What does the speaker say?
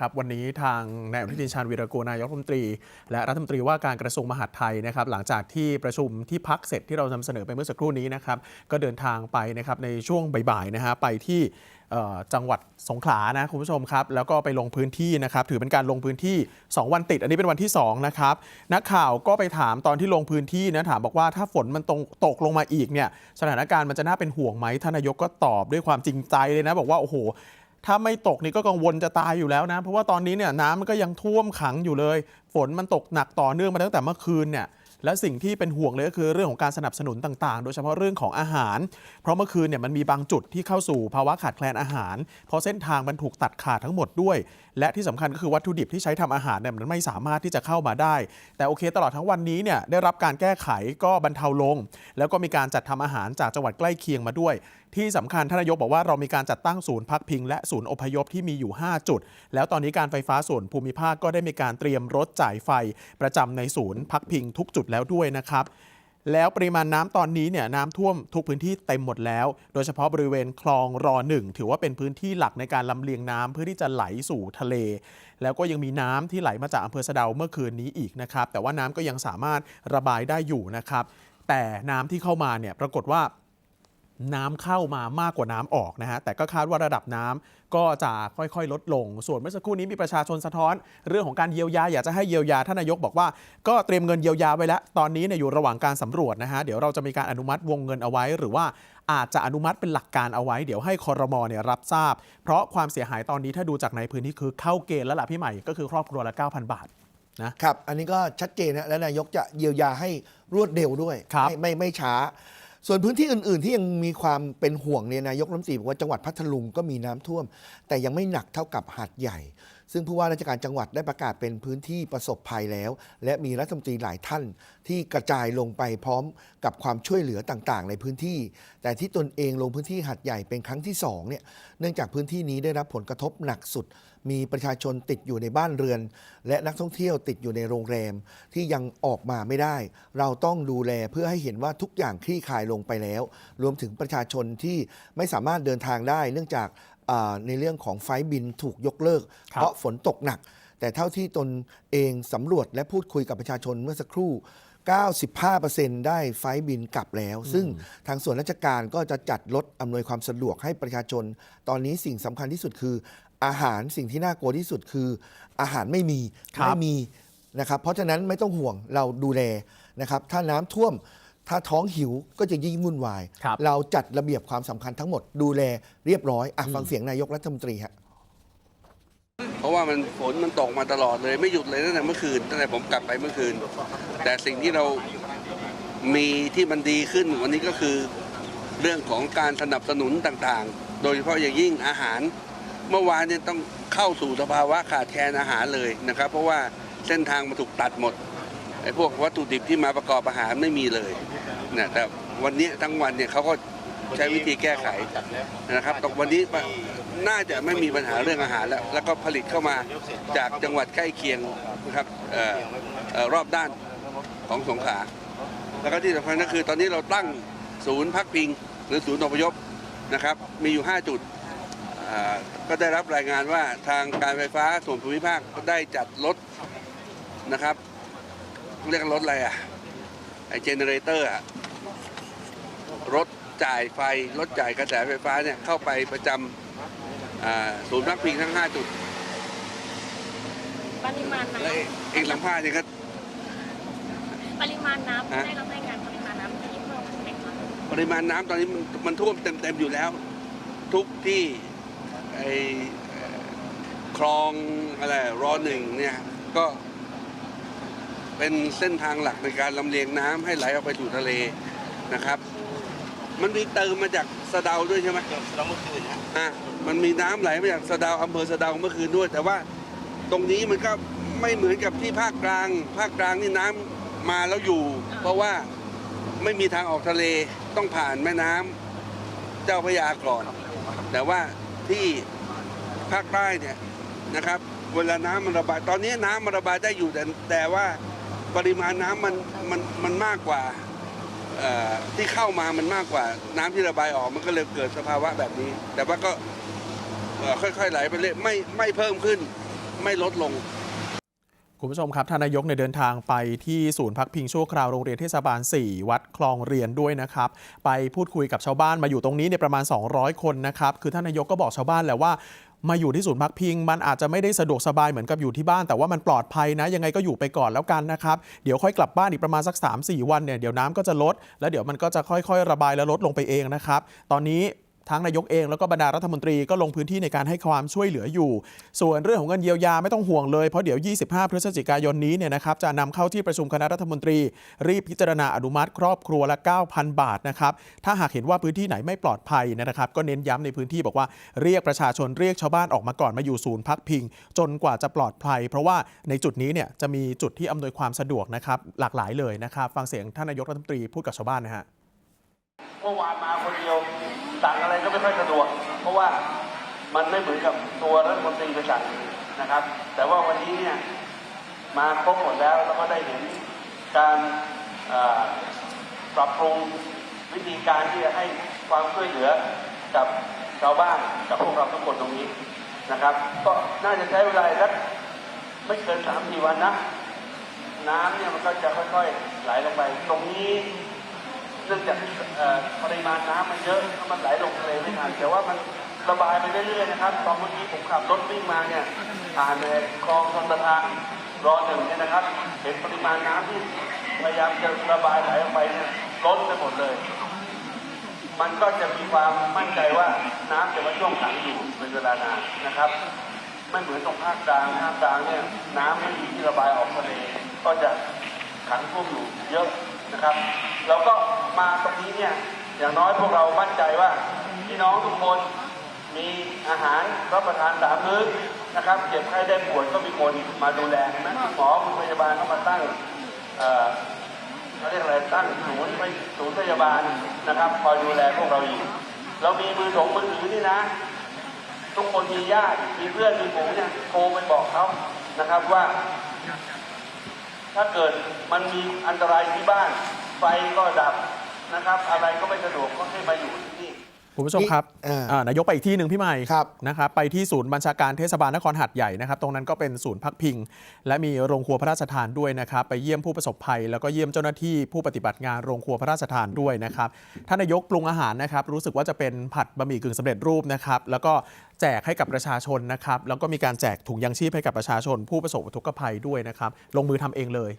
ครับวันนี้ทางนายอนุทินชาญวีรกูลนายกรัฐมนตรี และรัฐมนตรีว่าการกระทรวงมหาดไทยนะครับหลังจากที่ประชุมที่พักเสร็จที่เรานำเสนอไปเมื่อสักครู่นี้นะครับก็เดินทางไปนะครับในช่วงบ่ายๆนะฮะไปที่จังหวัดสงขลานะคุณผู้ชมครับ แล้วก็ไปลงพื้นที่นะครับถือเป็นการลงพื้นที่ 2 วันติด อันนี้เป็นวันที่2นะครับนักข่าวก็ไปถามตอนที่ลงพื้นที่นะถามบอกว่าถ้าฝนมันตรงตกลงมาอีกเนี่ยสถานการณ์มันจะน่าเป็นห่วงไหมท่านนายกก็ตอบด้วยความจริงใจเลยนะบอกว่าโอ้โห ถ้าไม่ตกนี่ก็กังวลจะตายอยู่แล้วนะ เพราะว่าตอนนี้เนี่ยน้ำมันก็ยังท่วมขังอยู่เลย ฝนมันตกหนักต่อเนื่องมาตั้งแต่เมื่อคืนเนี่ยและสิ่งที่เป็นห่วงเลยก็คือเรื่องของการสนับสนุนต่างๆ โดยเฉพาะเรื่องของอาหาร เพราะเมื่อคืนเนี่ยมันมีบางจุดที่เข้าสู่ภาวะขาดแคลนอาหาร เพราะเส้นทางมันถูกตัดขาดทั้งหมดด้วย และที่สำคัญก็คือวัตถุดิบที่ใช้ทำอาหารเนี่ยมันไม่สามารถที่จะเข้ามาได้ แต่โอเคตลอดทั้งวันนี้เนี่ยได้รับการแก้ไขก็บรรเทาลง แล้วก็มีการจัดทำอาหารจากจังหวัดใกล้เคียงมาด้วย ที่สำคัญท่านนายกบอกว่าเรามีการจัดตั้งศูนย์พักพิง และศูนย์อพยพที่มีอยู่ 5 จุด แล้วตอนนี้การไฟฟ้าส่วนภูมิภาคก็ได้มีการเตรียมรถจ่ายไฟประจำในศูนย์พักพิงทุกจุดแล้วด้วยนะครับแล้วปริมาณน้ำตอนนี้เนี่ยน้ำท่วมทุกพื้นที่เต็มหมดแล้ว โดยเฉพาะบริเวณคลองรอหนึ่งถือว่าเป็นพื้นที่หลักในการลำเลียงน้ำเพื่อที่จะไหลสู่ทะเล แล้วก็ยังมีน้ำที่ไหลมาจากอำเภอสะเดาเมื่อคืนนี้อีกนะครับ แต่ว่าน้ำก็ยังสามารถระบายได้อยู่นะครับ แต่น้ำที่เข้ามาเนี่ยปรากฏว่า น้ำเข้ามามากกว่าน้ำออกนะฮะแต่ก็คาดว่าระดับน้ำก็จะค่อยๆ ลดลง ส่วนเมื่อสักครู่นี้มีประชาชนสะท้อน เรื่องของการเยียวยาอยากจะให้เยียวยาท่านนายกบอกว่าก็เตรียมเงินเยียวยาไว้แล้ว ตอนนี้เนี่ยอยู่ระหว่างการสำรวจนะฮะเดี๋ยวเราจะมีการอนุมัติวงเงินเอาไว้ หรือว่าอาจจะอนุมัติเป็นหลักการเอาไว้เดี๋ยวให้คอรมอเนี่ยรับทราบ เพราะความเสียหายตอนนี้ถ้าดูจากในพื้นที่คือเข้าเกณฑ์แล้วล่ะพี่ใหม่ก็คือครอบครัวละ9,000 บาทครับอันนี้ก็ชัดเจนนะและนายกจะเยียวยาให้รวดเร็วด้วยครับไม่ไม่ไม่ช้า ส่วนพื้นที่อื่นๆ ที่ยังมีความเป็นห่วงเนี่ยนายกรัฐมนตรีบอกว่าจังหวัดพัทลุงก็มีน้ำท่วม แต่ยังไม่หนักเท่ากับหาดใหญ่ ซึ่งผู้ว่าราชการจังหวัดได้ประกาศเป็นพื้นที่ประสบภัยแล้ว และมีรัฐมนตรีหลายท่านที่กระจายลงไปพร้อมกับความช่วยเหลือต่างๆ ในพื้นที่ แต่ที่ตนเองลงพื้นที่หาดใหญ่เป็นครั้งที่สองเนี่ยเนื่องจากพื้นที่นี้ได้รับผลกระทบหนักสุด มีประชาชนติดอยู่ในบ้านเรือน และนักท่องเที่ยวติดอยู่ในโรงแรมที่ยังออกมาไม่ได้ เราต้องดูแลเพื่อให้เห็นว่าทุกอย่างคลี่คลายลงไปแล้ว รวมถึงประชาชนที่ไม่สามารถเดินทางได้ เนื่องจาก ในเรื่องของไฟล์บินถูกยกเลิกครับเพราะฝนตกหนัก แต่เท่าที่ตนเองสำรวจและพูดคุยกับประชาชนเมื่อสักครู่ 95%ได้ไฟล์บินกลับแล้ว ซึ่งทางส่วนราชการก็จะจัดรถอำนวยความสะดวกให้ประชาชน ตอนนี้สิ่งสำคัญที่สุดคือ อาหารสิ่งที่น่ากลัวที่สุดคือ อาหารไม่มีครับไม่มีนะครับเพราะฉะนั้นไม่ต้องห่วงเราดูแลนะครับถ้าน้ำท่วม ถ้าท้องหิวก็จะยิ่งวุ่นวาย ครับเราจัดระเบียบความสำคัญทั้งหมดดูแลเรียบร้อยอะฟังเสียงนายกรัฐมนตรีฮะ เพราะว่ามันฝนมันตกมาตลอดเลยไม่หยุดเลยตั้งแต่เมื่อคืนตั้งแต่ผมกลับไปเมื่อคืน แต่สิ่งที่เรามีที่มันดีขึ้นวันนี้ก็คือเรื่องของการสนับสนุนต่างๆ โดยเฉพาะอย่างยิ่งอาหาร เมื่อวานเนี่ยต้องเข้าสู่สภาวะขาดแคลนอาหารเลยนะครับ เพราะว่าเส้นทางมันถูกตัดหมดไอ้พวกวัตถุดิบที่มาประกอบอาหารไม่มีเลย นะแต่วันนี้ทั้งวันเนี่ยเขาก็ใช้วิธีแก้ไขนะครับตรงวันนี้น่าจะไม่มีปัญหาเรื่องอาหารแล้ว แล้วก็ผลิตเข้ามาจากจังหวัดใกล้เคียงนะครับเอ่อเอ่อรอบด้านของสงขลาแล้วก็ที่สำคัญก็คือตอนนี้เราตั้งศูนย์พักพิง หรือศูนย์อพยพนะครับ มีอยู่ 5 จุดอ่าก็ได้รับรายงานว่าทางการไฟฟ้าส่วนภูมิภาคก็ได้จัดรถนะครับ เรียกรถอะไรอะไอเจเนเรเตอร์อะรถ จ่ายไฟรถจ่ายกระแสไฟฟ้าเนี่ยเข้าไปประจำอ่าศูนย์พักพิงทั้ง 5 จุดปริมาณน้และอีกลำผ้าเนี่ยก็ำปริมาณน้ำฮะได้รับรายงานปริมาณน้ำที่เพิ่มขึ้นไหมคะปริมาณน้ำตอนนี้มันมันท่วมเต็มๆอยู่แล้ว ทุกที่ไอเอ่อคลองอะไรรอหนึ่งเนี่ยก็เป็นเส้นทางหลักในการลำเลียงน้ำให้ไหลออกไปสู่ทะเลนะครับ มันมีเติมมาจากสะเดาด้วยใช่ไหมสะเดาเมื่อคืนอะมันมีน้ำไหลมาจากสะเดาอำเภอสะเดาเมื่อคืนด้วย แต่ว่าตรงนี้มันก็ไม่เหมือนกับที่ภาคกลาง ภาคกลางนี่น้ำมาแล้วอยู่ เพราะว่าไม่มีทางออกทะเลต้องผ่านแม่น้ำเจ้าพระยาก่อน แต่ว่าที่ภาคใต้เนี่ยนะครับ เวลาน้ำมันระบาย ตอนนี้น้ำมันระบายได้อยู่แต่แต่ว่าปริมาณน้ำมันมันมันมากกว่าเอ่อ ที่เข้ามามันมากกว่าน้ำที่ระบายออกมันก็เลยเกิดสภาวะแบบนี้ แต่ว่าก็ค่อยๆไหลไปเรื่อยไม่ไม่เพิ่มขึ้น ไม่ลดลงคุณผู้ชมครับท่านนายกเนี่ยเดินทางไปที่ศูนย์พักพิงชั่วคราวโรงเรียนเทศบาล 4 วัดคลองเรียนด้วยนะครับ ไปพูดคุยกับชาวบ้านมาอยู่ตรงนี้เนี่ยประมาณ 200 คนนะครับ คือท่านนายกก็บอกชาวบ้านแหละว่า มาอยู่ที่ศูนย์พักพิง มันอาจจะไม่ได้สะดวกสบายเหมือนกับอยู่ที่บ้าน แต่ว่ามันปลอดภัยนะ ยังไงก็อยู่ไปก่อนแล้วกันนะครับ เดี๋ยวค่อยกลับบ้านอีกประมาณสัก 3-4 วันเนี่ยเดี๋ยวน้ำก็จะลด แล้วเดี๋ยวมันก็จะค่อยๆ ระบายและลดลงไปเองนะครับตอนนี้ ทั้งนายกเองแล้วก็บรรดารัฐมนตรีก็ลงพื้นที่ในการให้ความช่วยเหลืออยู่ ส่วนเรื่องของเงินเยียวยาไม่ต้องห่วงเลย เพราะเดี๋ยว 25 พฤศจิกายนนี้เนี่ยนะครับจะนำเข้าที่ประชุมคณะรัฐมนตรี รีบพิจารณาอนุมัติ ครอบครัวละ 9,000 บาทนะครับถ้าหากเห็นว่าพื้นที่ไหนไม่ปลอดภัยนะครับ ก็เน้นย้ำในพื้นที่บอกว่าเรียกประชาชนเรียกชาวบ้านออกมาก่อนมาอยู่ศูนย์พักพิง จนกว่าจะปลอดภัย เพราะว่าในจุดนี้เนี่ยจะมีจุดที่อำนวยความสะดวกนะครับหลากหลายเลยนะครับฟังเสียงท่านนายกรัฐมนตรีพูดกับชาวบ้านนะฮะเมื่อวานมาคนเดียว สั่งอะไรก็ไม่ค่อยสะดวก เพราะว่ามันไม่เหมือนกับตัวรัฐมนตรีไปสั่งนะครับ แต่ว่าวันนี้เนี่ยมาครบหมดแล้วแล้วก็ได้เห็นการปรับปรุงวิธีการที่จะให้ความช่วยเหลือกับชาวบ้านกับพวกเราทุกคนตรงนี้นะครับ ก็น่าจะใช้เวลาสักไม่เกินสามสี่วันนะ น้ำเนี่ยมันก็จะค่อยๆไหลลงไปตรงนี้ นื่องจากปริมาณน้ำมันเยอะแล้วมันไหลลงทะเลไม่ทันแต่ว่ามันระบายไปเรื่อยๆนะครับ ตอนเมื่อกี้ผมขับรถวิ่งมาเนี่ยผ่านเลยคลองชนประทานรอหนึ่งเนี่ยนะครับ เห็นปริมาณน้ำที่พยายามจะระบายไหลออกไปเนี่ยล้นไปหมดเลย มันก็จะมีความมั่นใจว่าน้ำจะมาช่วงขังอยู่เป็นเวลานานนะครับไม่เหมือนตรงภาคกลางภาคกลางเนี่ยน้ำไม่มีที่ระบายออกทะเลก็จะขังท่วมอยู่เยอะนะครับเราก็ มาตรงนี้เนี่ยอย่างน้อยพวกเรามั่นใจว่าพี่น้องทุกคนมีอาหารรับประทานสามมื้อนะครับเจ็บไข้ได้ป่วยก็มีคนมาดูแลนไหมอคุณพยาบาลเข้ามาตั้งเขาเรียกอะไรตั้งศูนย์ไปศูนย์พยาบาลนะครับคอยดูแลพวกเราอยู่เรามีมือถงมือถือนี่นะ ทุกคนมีญาติมีเพื่อนมีฝูเนี่ยโทรไปบอกเขานะครับว่า ถ้าเกิดมันมีอันตรายที่บ้าน ไฟก็ดับ นะครับ อะไรก็ไม่สะดวกก็ให้มาอยู่ที่นี่ คุณผู้ชมครับเอ่ออ่านายกไปอีกที่หนึ่งพี่ใหม่ครับ นะครับไปที่ศูนย์บัญชาการเทศบาลนครหัดใหญ่นะครับ ตรงนั้นก็เป็นศูนย์พักพิง และมีโรงครัวพระราชทานด้วยนะครับ ไปเยี่ยมผู้ประสบภัย แล้วก็เยี่ยมเจ้าหน้าที่ผู้ปฏิบัติงานโรงครัวพระราชทานด้วยนะครับท่านนายกปรุงอาหารนะครับรู้สึกว่าจะเป็นผัดบะหมี่กึ่งสำเร็จรูปนะครับแล้วก็แจกให้กับประชาชนนะครับแล้วก็มีการแจกถุงยังชีพให้กับประชาชน ผู้ประสบอุทกภัยด้วยนะครับลงมือทำเองเลย